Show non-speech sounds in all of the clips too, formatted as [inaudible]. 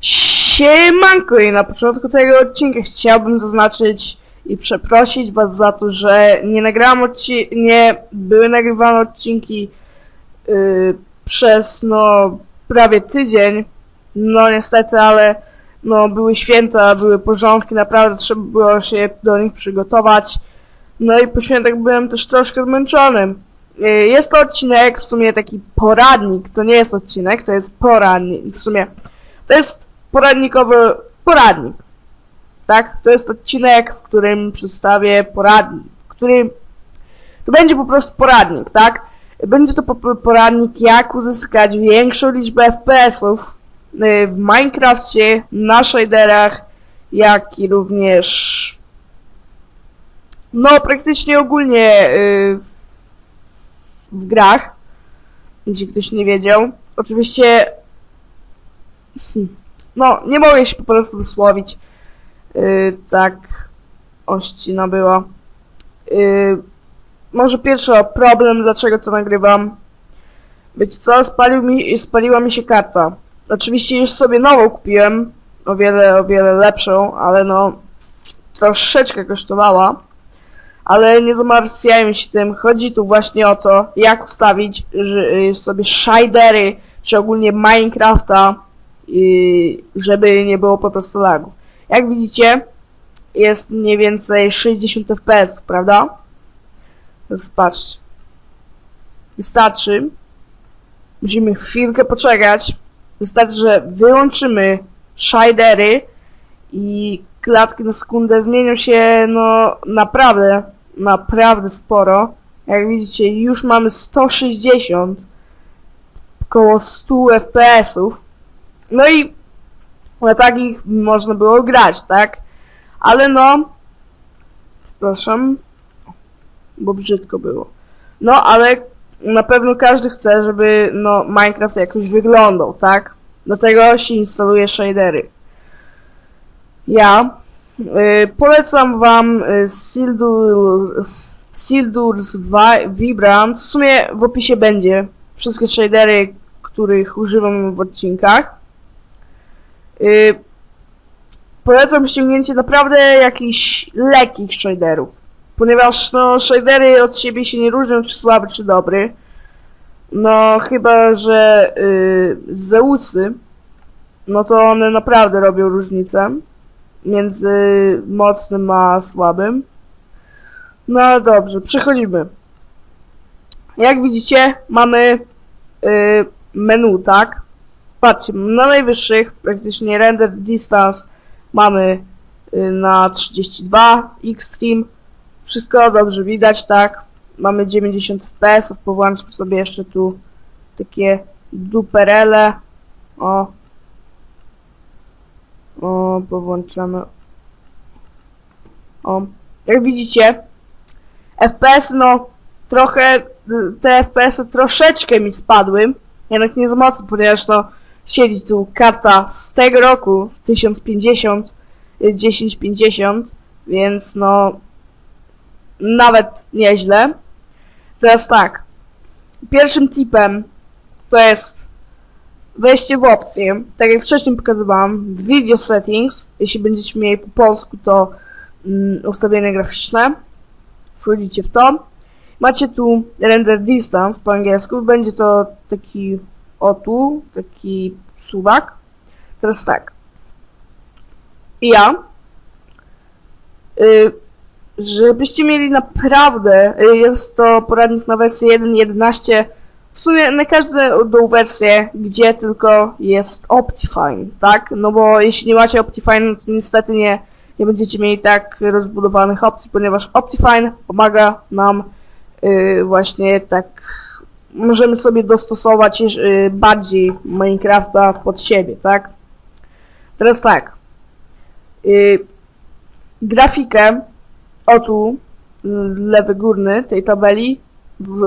Siemanko i na początku tego odcinka chciałbym zaznaczyć i przeprosić was za to, że nie nagrałem odci- nie były nagrywane odcinki yy, przez no prawie tydzień. No niestety, ale no były święta, były porządki, naprawdę trzeba było się do nich przygotować. No i po świętach byłem też troszkę zmęczony. Yy, Jest to odcinek, w sumie taki poradnik, to nie jest odcinek, to jest poradnik, w sumie to jest poradnikowy poradnik. Tak? To jest odcinek, w którym przedstawię poradnik, w którym to będzie po prostu poradnik, tak? Będzie to po- poradnik, jak uzyskać większą liczbę FPS-ów y, w Minecrafcie, na shaderach, jak i również no praktycznie ogólnie y, w grach, gdzie ktoś nie wiedział. Oczywiście no, nie mogę się po prostu wysłowić. Yy, tak ościna była. Yy, może pierwszy o problem, dlaczego to nagrywam. Wiecie co, spalił mi, spaliła mi się karta. Oczywiście już sobie nową kupiłem, o wiele, o wiele lepszą, ale no troszeczkę kosztowała. Ale nie zamartwiajmy się tym, chodzi tu właśnie o to, jak ustawić y, sobie shadery, czy ogólnie Minecrafta, i żeby nie było po prostu lagu. Jak widzicie, jest mniej więcej 60 fps, prawda? Patrzcie. Wystarczy. Musimy chwilkę poczekać. Wystarczy, że wyłączymy shadery i klatki na sekundę zmienią się, no naprawdę, naprawdę sporo. Jak widzicie, już mamy 160, około 100 fps-ów. No i na takich można było grać, tak? Ale no, przepraszam, bo brzydko było. No, ale na pewno każdy chce, żeby no, Minecraft jakoś wyglądał, tak? Dlatego się instaluje shadery. Ja polecam wam y, Sildur, Sildur's Vi- Vibrant. W sumie w opisie będzie wszystkie shadery, których używam w odcinkach. Yy, polecam ściągnięcie naprawdę jakichś lekkich shaderów, ponieważ no shadery od siebie się nie różnią, czy słaby, czy dobry. No chyba, że yy, Zeusy, no to one naprawdę robią różnicę między mocnym a słabym. No ale dobrze, przechodzimy. Jak widzicie, mamy yy, menu, tak? Patrzcie, na najwyższych praktycznie render distance mamy y, na 32 Extreme. Wszystko dobrze widać, tak? Mamy 90 fps, powłączmy sobie jeszcze tu takie duperele. O. O, powłączamy. O. Jak widzicie, FPS no trochę, te FPS -y troszeczkę mi spadły. Jednak nie za mocno, ponieważ no siedzi tu karta z tego roku 1050 y, 1050 więc no nawet nieźle teraz tak pierwszym tipem to jest wejście w opcję tak jak wcześniej pokazywałam video settings jeśli będziecie mieli po polsku to mm, ustawienia graficzne wchodzicie w to macie tu render distance po angielsku będzie to taki o tu, taki suwak. Teraz tak. Ja, y, żebyście mieli naprawdę, y, jest to poradnik na wersję 1.11, w sumie na każdą wersję, gdzie tylko jest Optifine, tak? No bo jeśli nie macie Optifine, to niestety nie, nie będziecie mieli tak rozbudowanych opcji, ponieważ Optifine pomaga nam y, właśnie tak możemy sobie dostosować y, bardziej Minecrafta pod siebie, tak? Teraz tak. Y, grafikę, o tu, y, lewy górny tej tabeli,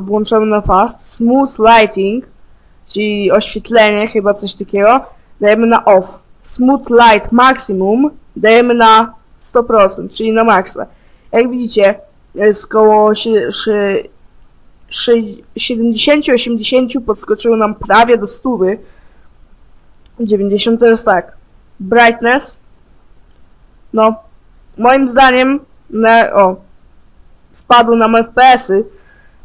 włączamy na fast. Smooth lighting, czyli oświetlenie, chyba coś takiego, dajemy na off. Smooth light maximum dajemy na 100%, czyli na maksa. Jak widzicie, z koło sie- szy- szy- 70-80 podskoczyło nam prawie do 100. 90 to jest tak. Brightness. No, moim zdaniem, na, o, spadł nam FPS-y,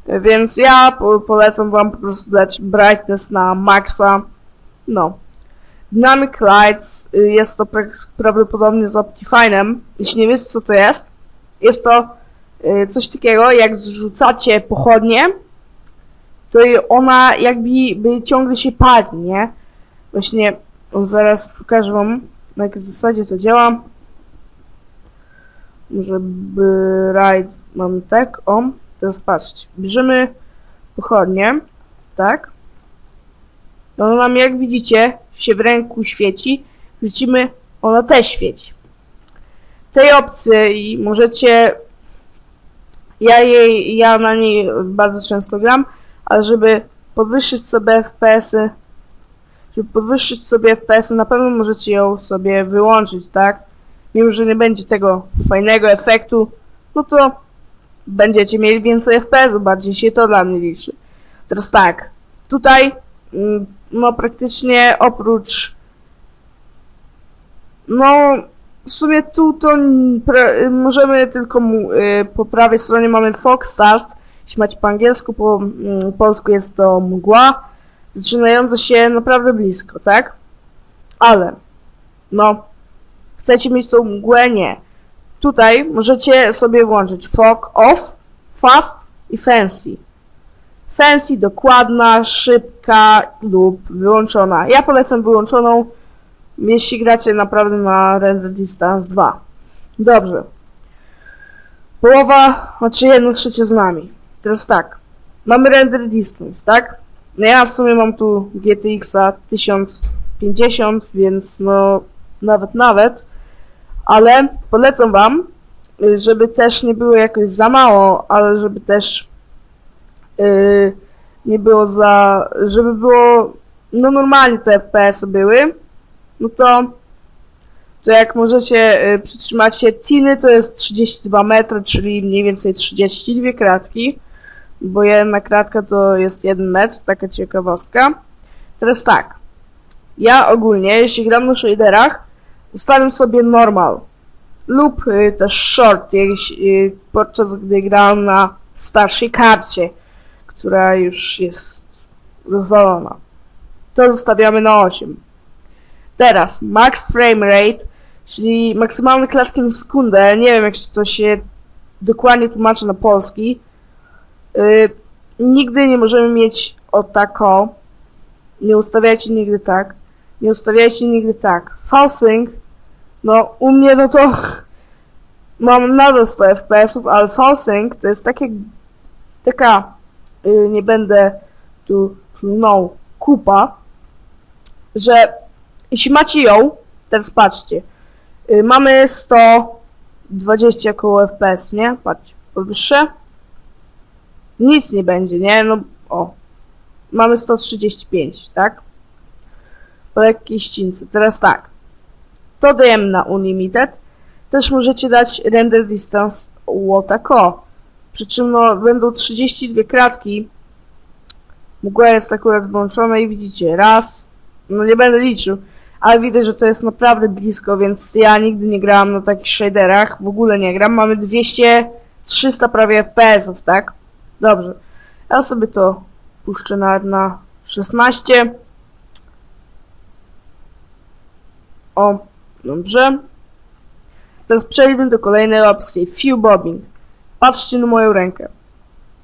więc ja po, polecam wam po prostu dać brightness na maxa. No. Dynamic Lights y, jest to pra- prawdopodobnie z Optifine'em. Jeśli nie wiecie co to jest, jest to y, coś takiego, jak zrzucacie pochodnie, to ona jakby by ciągle się pali, nie? Właśnie zaraz pokażę wam na jakiej zasadzie to działa. Może bright mam tak, o, teraz patrzcie. Bierzemy pochodnie, tak? Ona nam jak widzicie się w ręku świeci, rzucimy, ona też świeci. Tej opcji możecie, ja jej, ja na niej bardzo często gram, ale żeby podwyższyć sobie FPS-y, żeby podwyższyć sobie FPS-y, na pewno możecie ją sobie wyłączyć, tak? Mimo, że nie będzie tego fajnego efektu, no to będziecie mieli więcej FPS-u, bardziej się to dla mnie liczy. Teraz tak, tutaj mm, no praktycznie oprócz no w sumie tu to y, możemy tylko mu, y, po prawej stronie mamy Fog Start, jeśli macie po angielsku, po mm, polsku jest to mgła, zaczynająca się naprawdę blisko, tak? Ale, no, chcecie mieć tą mgłę? Nie. Tutaj możecie sobie włączyć Fog Off, Fast i Fancy. Fancy dokładna, szybka lub wyłączona. Ja polecam wyłączoną, jeśli gracie naprawdę na Render Distance 2. Dobrze. Połowa, znaczy jedno trzecie z nami. Teraz tak. Mamy Render Distance, tak? No ja w sumie mam tu GTX-a 1050, więc no nawet nawet. Ale polecam wam, y, żeby też nie było jakoś za mało, ale żeby też yy, nie było za, żeby było, no normalnie te FPS były, no to, to jak możecie yy, przytrzymać się tiny, to jest 32 metry, czyli mniej więcej 32 kratki, bo jedna kratka to jest 1 metr, taka ciekawostka. Teraz tak, ja ogólnie, jeśli gram na shaderach, ustawiam sobie normal lub y, też short, y, podczas gdy gram na starszej karcie która już jest rozwalona. To zostawiamy na 8. Teraz max frame rate, czyli maksymalne klatki na sekundę. Nie wiem jak to się dokładnie tłumaczy na polski. Yy, nigdy nie możemy mieć o tako. Nie ustawiajcie nigdy tak. Nie ustawiajcie nigdy tak. Falsing, no u mnie no to mam nadal 100 FPS-ów, ale falsing to jest takie, taka y, nie będę tu klnął kupa, że jeśli macie ją, teraz patrzcie, y, mamy 120 koło FPS, nie? Patrzcie, powyższe. Nic nie będzie, nie? No, o. Mamy 135, tak? Po lekkiej ścince. Teraz tak. To na Unlimited. Też możecie dać render distance łotako. Przy czym no, będą 32 kratki. Mgła jest akurat włączona i widzicie, raz, no nie będę liczył, ale widać, że to jest naprawdę blisko, więc ja nigdy nie grałam na takich shaderach, w ogóle nie gram. Mamy 200, 300 prawie FPS-ów, tak? Dobrze. Ja sobie to puszczę nawet na 16. O, dobrze. Teraz przejdźmy do kolejnej opcji, Few Bobbing. Patrzcie na moją rękę.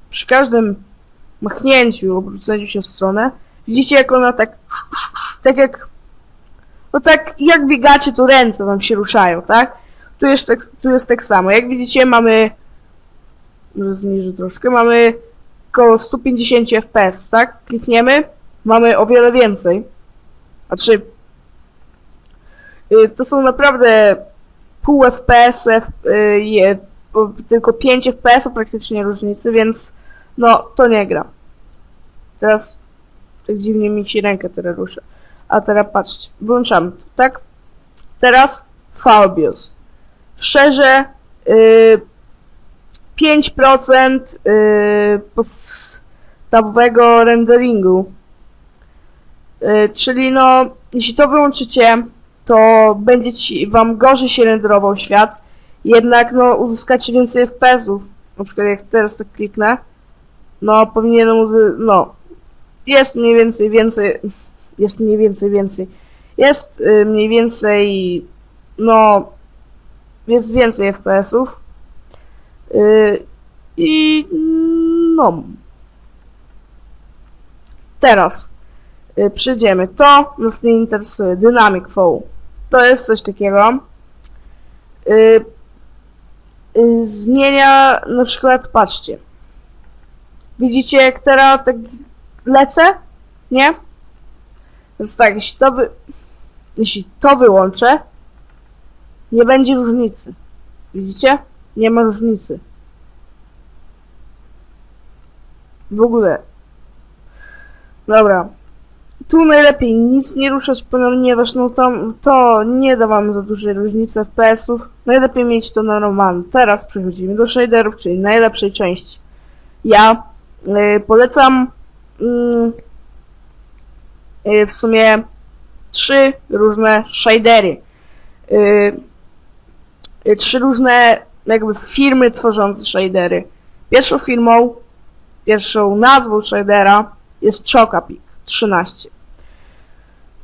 Przy każdym machnięciu, obróceniu się w stronę, widzicie jak ona tak, tak jak, no tak jak biegacie, to ręce wam się ruszają, tak? Tu jest tak, tu jest tak samo. Jak widzicie mamy, może zniżę troszkę, mamy około 150 fps, tak? Klikniemy, mamy o wiele więcej. Znaczy, to są naprawdę pół FPS, y, tylko 5 FPS praktycznie różnicy, więc no to nie gra. Teraz tak dziwnie mi się rękę teraz rusza. A teraz patrzcie, włączamy to, tak? Teraz Falbios. Szczerze, yy, 5% yy, podstawowego renderingu. Yy, czyli no, jeśli to wyłączycie, to będzie ci, wam gorzej się renderował świat, jednak no uzyskacie więcej FPS-ów. Na przykład jak teraz tak kliknę, no powinienem no jest mniej więcej więcej, jest mniej więcej więcej, jest y, mniej więcej, no jest więcej FPS-ów y, i no. Teraz y, przejdziemy. To nas nie interesuje. Dynamic Flow. To jest coś takiego. Y, y, zmienia na przykład, patrzcie. Widzicie jak teraz tak lecę? Nie? Więc tak, jeśli to wy... jeśli to wyłączę, nie będzie różnicy. Widzicie? Nie ma różnicy. W ogóle. Dobra. Tu najlepiej nic nie ruszać, ponieważ no tam to nie da wam za dużej różnicy FPS-ów. Najlepiej mieć to na normalne. Teraz przechodzimy do shaderów, czyli najlepszej części. Ja y, polecam mm, y, w sumie trzy różne shadery. Y, y, trzy różne jakby firmy tworzące shadery. Pierwszą firmą, pierwszą nazwą shadera jest Chocapic 13.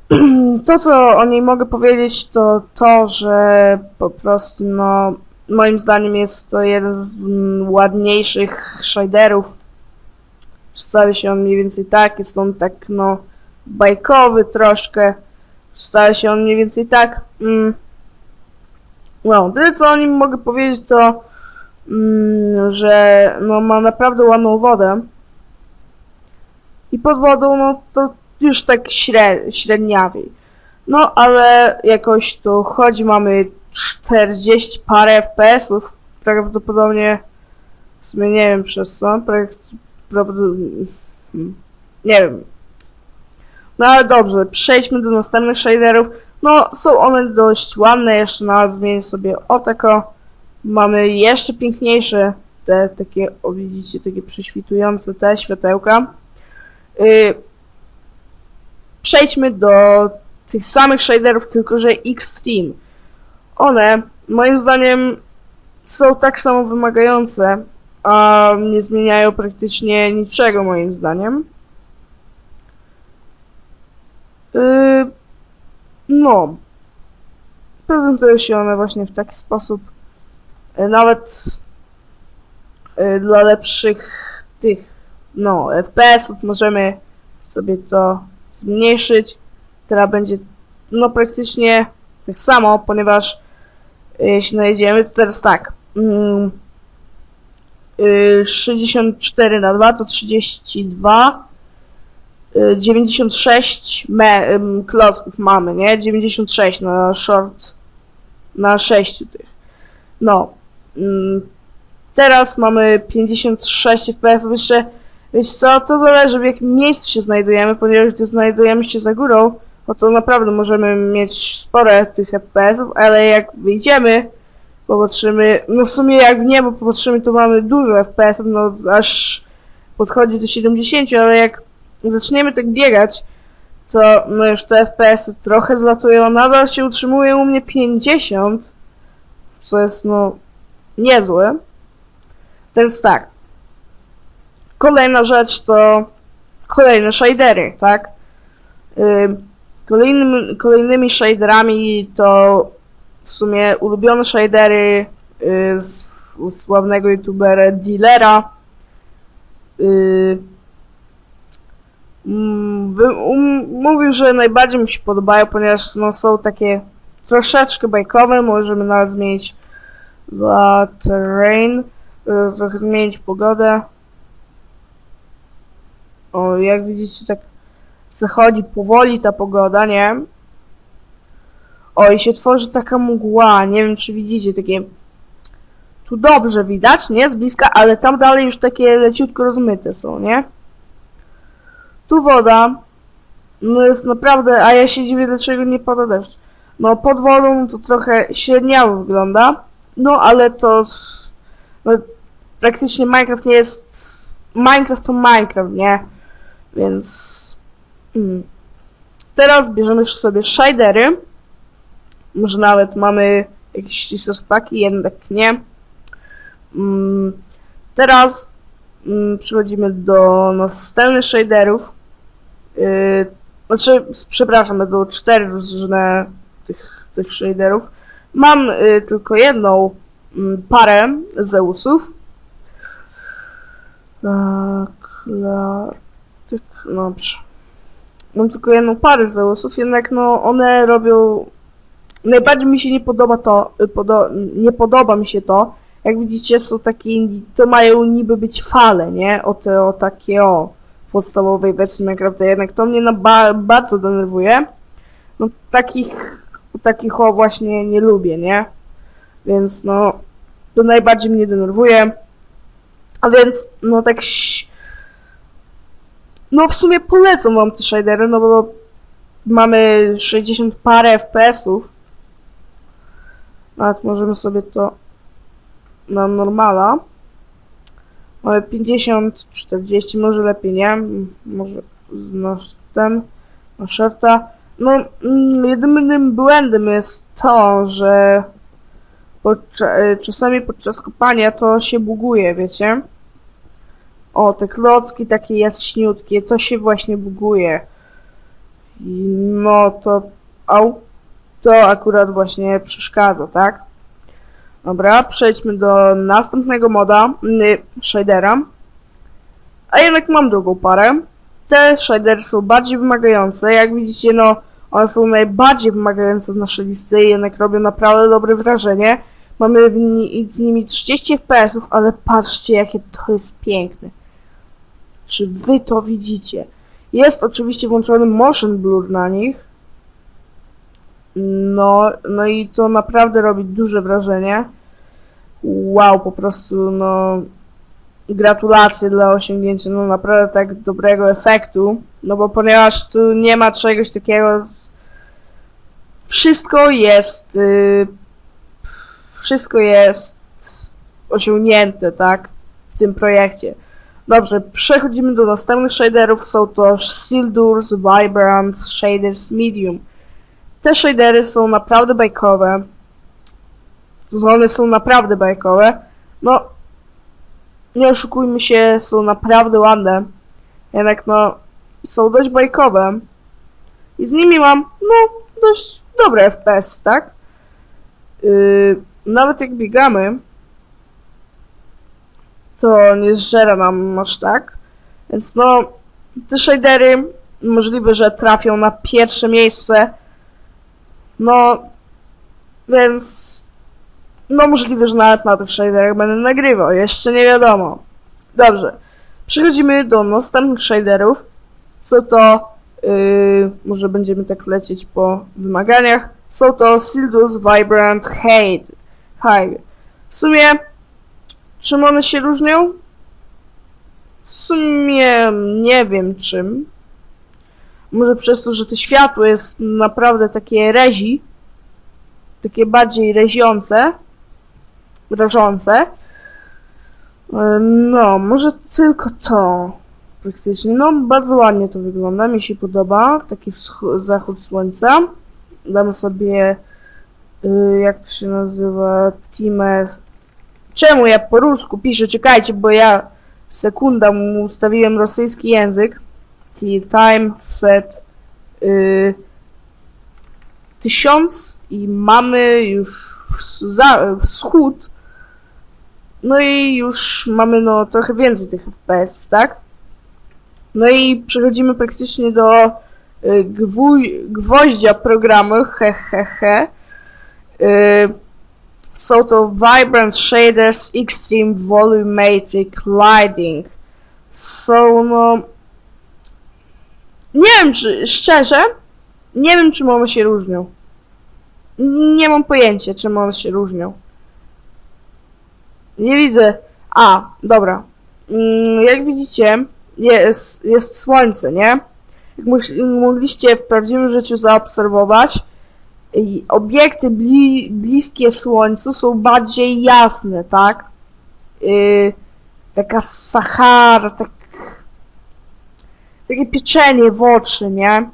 [clears throat] To, co o niej mogę powiedzieć, to to, że po prostu, no, moim zdaniem jest to jeden z ładniejszych shaderów. Przedstawia się on mniej więcej tak, jest on tak, no, bajkowy troszkę. Przedstawia się on mniej więcej tak. No, tyle co o nim mogę powiedzieć, to mm, że no, ma naprawdę ładną wodę. I pod wodą, no to już tak śre, średniawiej. No, ale jakoś tu chodzi, mamy 40 parę FPS-ów. Prawdopodobnie, w sumie nie wiem przez co, pra- prawdopodobnie, hmm, nie wiem. No ale dobrze, przejdźmy do następnych shaderów. No, są one dość ładne, jeszcze nawet zmienię sobie o tako. Mamy jeszcze piękniejsze, te takie, o widzicie, takie prześwitujące te światełka. Y, przejdźmy do tych samych shaderów, tylko że Extreme. One, moim zdaniem, są tak samo wymagające, a nie zmieniają praktycznie niczego, moim zdaniem. Y, no. Prezentują się one właśnie w taki sposób. Y, Nawet y, dla lepszych tych, no, FPS-ów możemy sobie to zmniejszyć. Teraz będzie, no, praktycznie tak samo, ponieważ y, jeśli znajdziemy, to teraz tak. Mm, y, 64 na 2 to 32. y, 96 me, ym, klocków mamy, nie? 96 na short, na 6 tych. No. Mm, teraz mamy 56 FPS, jeszcze wiecie co, to zależy w jakim miejscu się znajdujemy, ponieważ gdy znajdujemy się za górą, no to naprawdę możemy mieć spore tych FPS-ów, ale jak wyjdziemy, popatrzymy, no w sumie jak w niebo popatrzymy, to mamy dużo FPS-ów, no aż podchodzi do 70, ale jak zaczniemy tak biegać, to no już te FPS-y trochę zlatują, nadal się utrzymuje u mnie 50, co jest no niezłe. Teraz tak. Kolejna rzecz to kolejne shadery, tak? Ym, Kolejnym, kolejnymi shaderami to w sumie ulubione shadery y, z sławnego youtubera Dealera. Y, mm, um, mówił, że najbardziej mu się podobają, ponieważ no, są takie troszeczkę bajkowe, możemy nawet zmienić terrain, y, trochę zmienić pogodę. O, jak widzicie, tak zachodzi powoli ta pogoda, nie? O, i się tworzy taka mgła, nie wiem czy widzicie, takie... Tu dobrze widać, nie? Z bliska, ale tam dalej już takie leciutko rozmyte są, nie? Tu woda, no jest naprawdę, a ja się dziwię, dlaczego nie pada deszcz. No, pod wodą to trochę średniawo wygląda, no ale to... No, praktycznie Minecraft nie jest... Minecraft to Minecraft, nie? Więc... Mm. Teraz bierzemy sobie shadery. Może nawet mamy jakieś paki, jednak nie. Mm. Teraz mm, przechodzimy do następnych shaderów. Yy, znaczy, przepraszam, będą cztery różne tych, tych shaderów. Mam y, tylko jedną mm, parę Zeusów. Tak, Klartyk, no dobrze. Mam tylko jedną parę Zeusów, jednak no one robią... Najbardziej mi się nie podoba to, podo... nie podoba mi się to, jak widzicie są takie, to mają niby być fale, nie? O te, o takie o podstawowej wersji Minecrafta, jednak to mnie na ba bardzo denerwuje. No takich, takich o właśnie nie lubię, nie? Więc no, to najbardziej mnie denerwuje. A więc, no tak, no w sumie polecam wam te shadery, no bo mamy 60 parę FPS-ów. Nawet możemy sobie to na normala. Mamy 50, 40, może lepiej nie. Może z nasztem, na shorta. No, mm, jedynym błędem jest to, że podczas, czasami podczas kopania to się buguje, wiecie? O, te klocki takie jaśniutkie, to się właśnie buguje. No to, au, to akurat właśnie przeszkadza, tak? Dobra, przejdźmy do następnego moda, y, shadera. A jednak mam drugą parę. Te shadery są bardziej wymagające. Jak widzicie, no, one są najbardziej wymagające z naszej listy i jednak robią naprawdę dobre wrażenie. Mamy z nimi 30 FPS-ów, ale patrzcie, jakie to jest piękne. Czy wy to widzicie? Jest oczywiście włączony motion blur na nich. No, no i to naprawdę robi duże wrażenie. Wow, po prostu, no. Gratulacje dla osiągnięcia, no naprawdę tak dobrego efektu. No bo ponieważ tu nie ma czegoś takiego. Wszystko jest. y, wszystko jest osiągnięte, tak? W tym projekcie. Dobrze, przechodzimy do następnych shaderów. Są to Sildurs, Vibrant, Shaders Medium. Te shadery są naprawdę bajkowe. One są naprawdę bajkowe. No, nie oszukujmy się, są naprawdę ładne. Jednak no, są dość bajkowe. I z nimi mam, no, dość dobre FPS, tak? Yy, nawet jak biegamy, to nie zżera nam aż tak. Więc no, te shadery możliwe, że trafią na pierwsze miejsce. No, więc no możliwe, że nawet na tych shaderach będę nagrywał, jeszcze nie wiadomo. Dobrze, przechodzimy do następnych shaderów. Są to, yy, może będziemy tak lecieć po wymaganiach. Są to Sildus Vibrant Hate. High. W sumie, czym one się różnią? W sumie nie wiem czym. Może przez to, że to światło jest naprawdę takie rezi. Takie bardziej reziące. Rażące. E, No, może tylko to. Praktycznie. No, bardzo ładnie to wygląda. Mi się podoba. Taki zachód słońca. Damy sobie. y, jak to się nazywa? Teamer. Czemu ja po rusku piszę? Czekajcie, bo ja sekunda mu ustawiłem rosyjski język. Time set y, tysiąc i mamy już za, wschód. No i już mamy no trochę więcej tych FPS, tak? No i przechodzimy praktycznie do y, gwoździa programu, he he he. Y, są to Vibrant Shaders Extreme Volumetric Lighting. Są no... Nie wiem, czy szczerze, nie wiem, czym one się różnią. Nie mam pojęcia, czym one się różnią. Nie widzę. A, dobra. Mm, Jak widzicie, jest, jest słońce, nie? Jak mogliście w prawdziwym życiu zaobserwować, obiekty bli, bliskie Słońcu są bardziej jasne, tak? Yy, taka Sahara, tak, takie pieczenie w oczy, nie?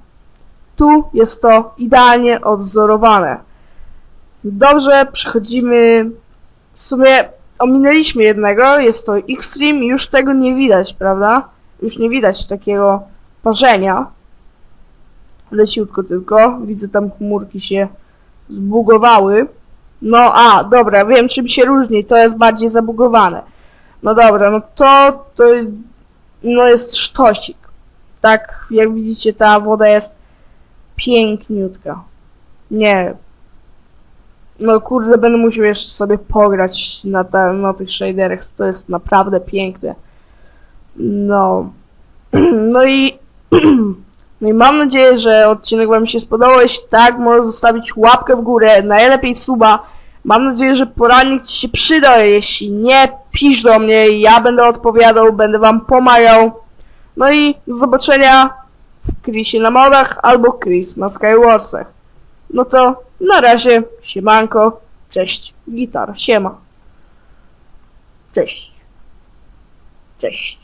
Tu jest to idealnie odwzorowane. Dobrze, przechodzimy. W sumie ominęliśmy jednego, jest to Extreme, już tego nie widać, prawda? Już nie widać takiego parzenia. Leciutko tylko. Widzę tam chmurki się zbugowały. No a, dobra, wiem czym się różni, to jest bardziej zabugowane. No dobra, no to, to no jest sztosik. Tak, jak widzicie, ta woda jest piękniutka. Nie. No kurde, będę musiał jeszcze sobie pograć na, te, na tych shaderach, to jest naprawdę piękne. No. [clears throat] No i [clears throat] no i mam nadzieję, że odcinek Wam się spodobał. Jeśli tak, może zostawić łapkę w górę, najlepiej suba. Mam nadzieję, że poradnik Ci się przyda. Jeśli nie, pisz do mnie, ja będę odpowiadał, będę Wam pomagał. No i do zobaczenia w Chrisie na modach albo Chris na Skywarsach. No to na razie, siemanko, cześć, gitar, siema. Cześć. Cześć.